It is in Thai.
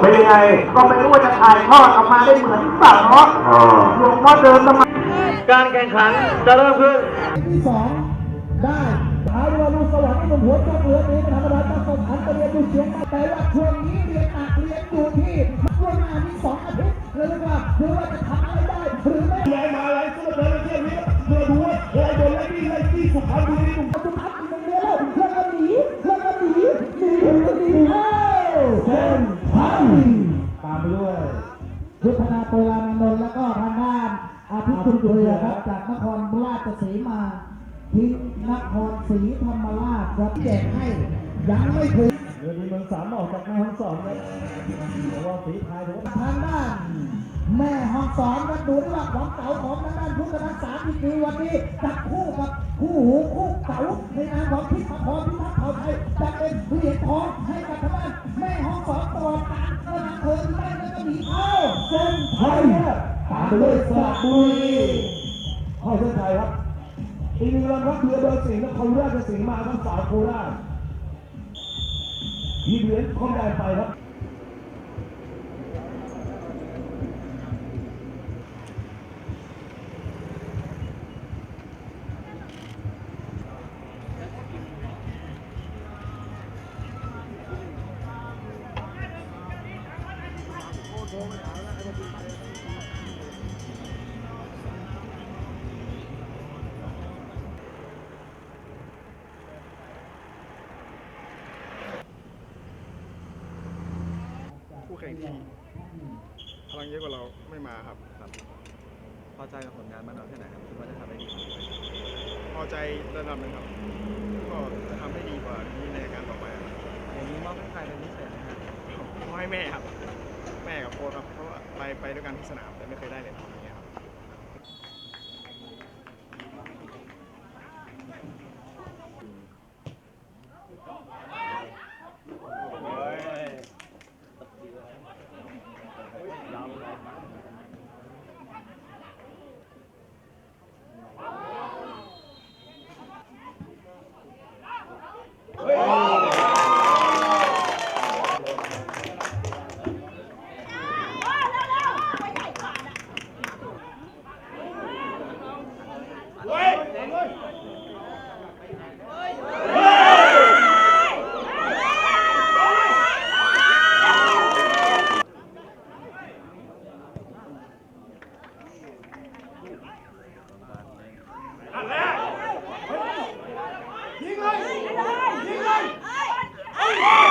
เป็นยังไงก็ไม่รู้ว่าจะถ่ายทอดออกมาได้เหมือนหรือเปล่าเนาะอ๋อหลวงพ่อเดินสมัยการแข่งขันจะเริ่มขึ้นที่สองได้หาเรือลูกสวรรค์ที่หนุ่มหัวจมเรือนี้เป็นธรรมดาต้องสมอันเรียนอยู่เชียงใหม่แต่ว่าช่วงนี้เรียนอักเรียนอยู่ที่ช่วงงานที่สองอาทิตย์เลยเรียกว่าหรือว่าจะทำอะไรได้หรือไม่ไล่มาไล่สุดเลยเที่ยวนี้เพื่อดูว่าใครโดนไล่ที่ไล่ที่สุพรรณบุรีหนุ่มสุพัฒน์อี ยุทธนาโปรานนท์แล้วก็ทางด้านอาทิคุณเรือครับจากนครราชสีมาทิ้งนครศรีธรรมราชครับแจกให้ยังไม่ถึงเรือดีเมืองสามออกจากแม่ห้องสอนครับเพราะว่าฝีพายถือว่าทางด้านแม่ห้องสอนกันดูได้ว่าความเก่าของทางด้านพุทธนักษาอีกทีวันนี้จับคู่กับคู่หูคู่เก่าในนามของพิทักษ์พรพิทักษ์เขาไทยจะเป็นเหรียญทองให้ ไทยตามไปด้วยสระบุรีเข้าเส้นชัยครับอีกหนึ่งลำครับเรือเบอร์สี่นครราชสีมาทั้งสาวโคราชยีเหรียญคอมแดงไปครับ คู่แข่งที่พลังเยอะกว่าเราไม่มาครับ ครับพอใจกับผลงานมากน้อยแค่ไหนครับคิดว่าจะทำได้ดีพอใจระดับหนึ่งครับ ก็จะทำให้ดีกว่านี้ในการต่อไปครับอย่างนี้มอบให้ใครเป็นพิเศษไหมครับขอให้แม่ครับแม่กับ โค้ชครับเพราะว่าไปไปด้วยกันที่สนามแต่ไม่เคยได้เหรียญทองอย่างเงี้ยครับเ Hiền ơi! Hiền ơi! Hiền ơi!